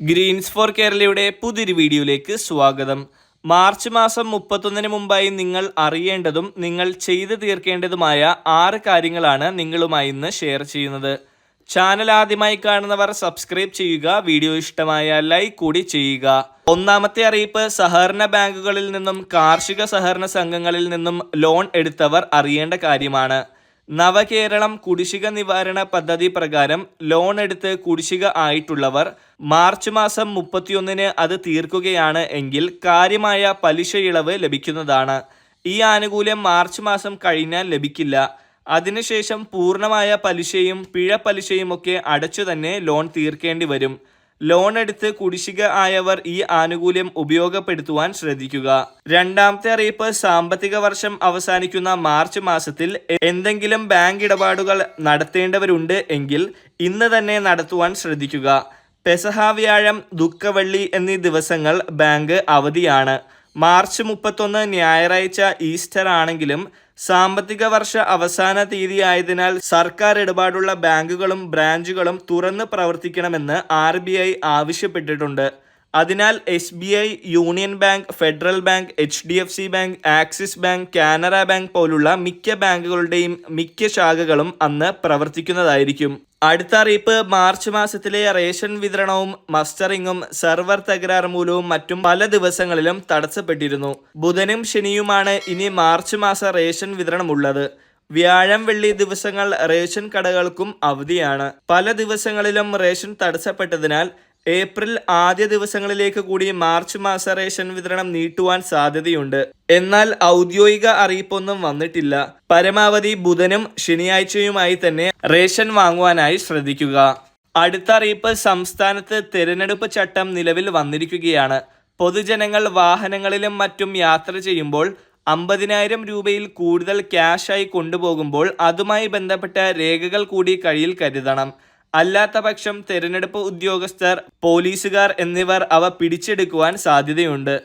Green's four കേരളയുടെ പുതിയൊരു വീഡിയോയിലേക്ക് സ്വാഗതം. മാർച്ച് മാസം മുപ്പത്തൊന്നിന് മുമ്പായി നിങ്ങൾ അറിയേണ്ടതും നിങ്ങൾ ചെയ്തു തീർക്കേണ്ടതുമായ ആറ് കാര്യങ്ങളാണ് നിങ്ങളുമായി ഇന്ന് ഷെയർ ചെയ്യുന്നത്. ചാനൽ ആദ്യമായി കാണുന്നവർ സബ്സ്ക്രൈബ് ചെയ്യുക വീഡിയോ ഇഷ്ടമായ ലൈക്ക് കൂടി ചെയ്യുക. ഒന്നാമത്തെ അറിയിപ്പ് സഹകരണ ബാങ്കുകളിൽ നിന്നും കാർഷിക സഹകരണ സംഘങ്ങളിൽ നിന്നും ലോൺ എടുത്തവർ അറിയേണ്ട കാര്യമാണ്. നവകേരളം കുടിശ്ശിക നിവാരണ പദ്ധതി പ്രകാരം ലോൺ എടുത്ത് കുടിശ്ശിക ആയിട്ടുള്ളവർ മാർച്ച് മാസം മുപ്പത്തിയൊന്നിന് അത് തീർക്കുകയാണ് എങ്കിൽ കാര്യമായ പലിശ ഇളവ് ലഭിക്കുന്നതാണ്. ഈ ആനുകൂല്യം മാർച്ച് മാസം കഴിഞ്ഞാൽ ലഭിക്കില്ല. അതിനുശേഷം പൂർണമായ പലിശയും പിഴ പലിശയും ഒക്കെ അടച്ചു തന്നെ ലോൺ തീർക്കേണ്ടി വരും. ലോൺ എടുത്ത് കുടിശ്ശിക ആയവർ ഈ ആനുകൂല്യം ഉപയോഗപ്പെടുത്തുവാൻ ശ്രദ്ധിക്കുക. രണ്ടാമത്തെ അറിയിപ്പ് സാമ്പത്തിക വർഷം അവസാനിക്കുന്ന മാർച്ച് മാസത്തിൽ എന്തെങ്കിലും ബാങ്ക് ഇടപാടുകൾ നടത്തേണ്ടവരുണ്ട് എങ്കിൽ ഇന്ന് തന്നെ നടത്തുവാൻ ശ്രദ്ധിക്കുക. പെസഹ വ്യാഴം ദുഃഖവള്ളി എന്നീ ദിവസങ്ങൾ ബാങ്ക് അവധിയാണ്. മാർച്ച് മുപ്പത്തൊന്ന് ഞായറാഴ്ച ഈസ്റ്റർ ആണെങ്കിലും സാമ്പത്തിക വർഷ അവസാന തീയതി ആയതിനാൽ സർക്കാർ ഇടപാടുള്ള ബാങ്കുകളും ബ്രാഞ്ചുകളും തുറന്ന് പ്രവർത്തിക്കണമെന്ന് ആർ ആവശ്യപ്പെട്ടിട്ടുണ്ട്. അതിനാൽ S B I union bank federal bank H D F C bank axis bank Canara bank പോലുള്ള മിക്ക ബാങ്കുകളുടെയും മിക്ക ശാഖകളും അന്ന് പ്രവർത്തിക്കുന്നതായിരിക്കും. അടുത്ത അറിയിപ്പ് മാർച്ച് മാസത്തിലെ റേഷൻ വിതരണവും മസ്റ്ററിങ്ങും സെർവർ തകരാർ മൂലവും മറ്റും പല ദിവസങ്ങളിലും തടസ്സപ്പെട്ടിരുന്നു. ബുധനും ശനിയുമാണ് ഇനി മാർച്ച് മാസ റേഷൻ വിതരണമുള്ളത്. വ്യാഴം വെള്ളി ദിവസങ്ങൾ റേഷൻ കടകൾക്കും അവധിയാണ്. പല ദിവസങ്ങളിലും റേഷൻ തടസ്സപ്പെട്ടതിനാൽ ഏപ്രിൽ ആദ്യ ദിവസങ്ങളിലേക്ക് കൂടി മാർച്ച് മാസ റേഷൻ വിതരണം നീട്ടുവാൻ സാധ്യതയുണ്ട്. എന്നാൽ ഔദ്യോഗിക അറിയിപ്പൊന്നും വന്നിട്ടില്ല. പരമാവധി ബുധനും ശനിയാഴ്ചയുമായി തന്നെ റേഷൻ വാങ്ങുവാനായി ശ്രദ്ധിക്കുക. അടുത്ത അറിയിപ്പ് സംസ്ഥാനത്ത് തെരഞ്ഞെടുപ്പ് ചട്ടം നിലവിൽ വന്നിരിക്കുകയാണ്. പൊതുജനങ്ങൾ വാഹനങ്ങളിലും മറ്റും യാത്ര ചെയ്യുമ്പോൾ അമ്പതിനായിരം രൂപയിൽ കൂടുതൽ ക്യാഷായി കൊണ്ടുപോകുമ്പോൾ അതുമായി ബന്ധപ്പെട്ട രേഖകൾ കൂടി കയ്യിൽ കരുതണം. അല്ലാത്ത പക്ഷം തെരഞ്ഞെടുപ്പ് ഉദ്യോഗസ്ഥർ പോലീസുകാർ എന്നിവർ അവ പിടിച്ചെടുക്കുവാൻ സാധ്യതയുണ്ട്.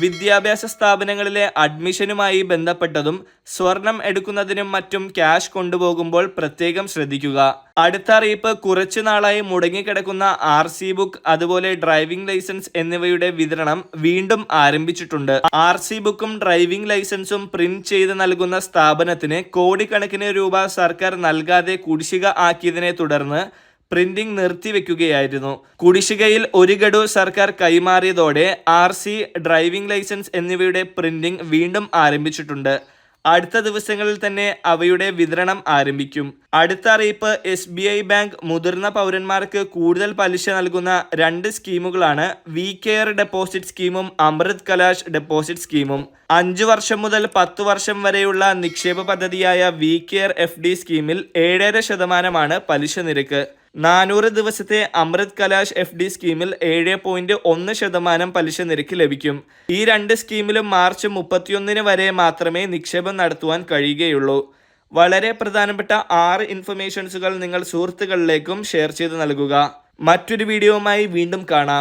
വിദ്യാഭ്യാസ സ്ഥാപനങ്ങളിലെ അഡ്മിഷനുമായി ബന്ധപ്പെട്ടതും സ്വർണം എടുക്കുന്നതിനും മറ്റും ക്യാഷ് കൊണ്ടുപോകുമ്പോൾ പ്രത്യേകം ശ്രദ്ധിക്കുക. അടുത്ത അറിയിപ്പ് കുറച്ചു നാളായി മുടങ്ങിക്കിടക്കുന്ന ആർ സി ബുക്ക് അതുപോലെ ഡ്രൈവിംഗ് ലൈസൻസ് എന്നിവയുടെ വിതരണം വീണ്ടും ആരംഭിച്ചിട്ടുണ്ട്. ആർ സി ബുക്കും ഡ്രൈവിംഗ് ലൈസൻസും പ്രിന്റ് ചെയ്ത് നൽകുന്ന സ്ഥാപനത്തിന് കോടിക്കണക്കിന് രൂപ സർക്കാർ നൽകാതെ കുടിശ്ശിക ആക്കിയതിനെ തുടർന്ന് പ്രിന്റിംഗ് നിർത്തിവെക്കുകയായിരുന്നു. കുടിശ്ശികയിൽ ഒരു ഗഡു സർക്കാർ കൈമാറിയതോടെ ആർ സി ഡ്രൈവിംഗ് ലൈസൻസ് എന്നിവയുടെ പ്രിന്റിംഗ് വീണ്ടും ആരംഭിച്ചിട്ടുണ്ട്. അടുത്ത ദിവസങ്ങളിൽ തന്നെ അവയുടെ വിതരണം ആരംഭിക്കും. അടുത്ത അറിയിപ്പ് എസ് ബി ഐ ബാങ്ക് മുതിർന്ന പൗരന്മാർക്ക് കൂടുതൽ പലിശ നൽകുന്ന രണ്ട് സ്കീമുകളാണ് വി കെയർ ഡെപ്പോസിറ്റ് സ്കീമും അമൃത് കലാഷ് ഡെപ്പോസിറ്റ് സ്കീമും. അഞ്ചു വർഷം മുതൽ പത്ത് വർഷം വരെയുള്ള നിക്ഷേപ പദ്ധതിയായ വി കെയർ എഫ് ഡി സ്കീമിൽ ഏഴര ശതമാനമാണ് പലിശ നിരക്ക്. നാനൂറ് ദിവസത്തെ അമൃത് കലാഷ് എഫ് ഡി സ്കീമിൽ ഏഴ് പോയിന്റ് ഒന്ന് ശതമാനം പലിശ നിരക്ക് ലഭിക്കും. ഈ രണ്ട് സ്കീമിലും മാർച്ച് മുപ്പത്തിയൊന്നിന് വരെ മാത്രമേ നിക്ഷേപം നടത്തുവാൻ കഴിയുകയുള്ളൂ. വളരെ പ്രധാനപ്പെട്ട ആറ് ഇൻഫർമേഷൻസുകൾ നിങ്ങൾ സുഹൃത്തുക്കളിലേക്കും ഷെയർ ചെയ്ത് നൽകുക. മറ്റൊരു വീഡിയോവുമായി വീണ്ടും കാണാം.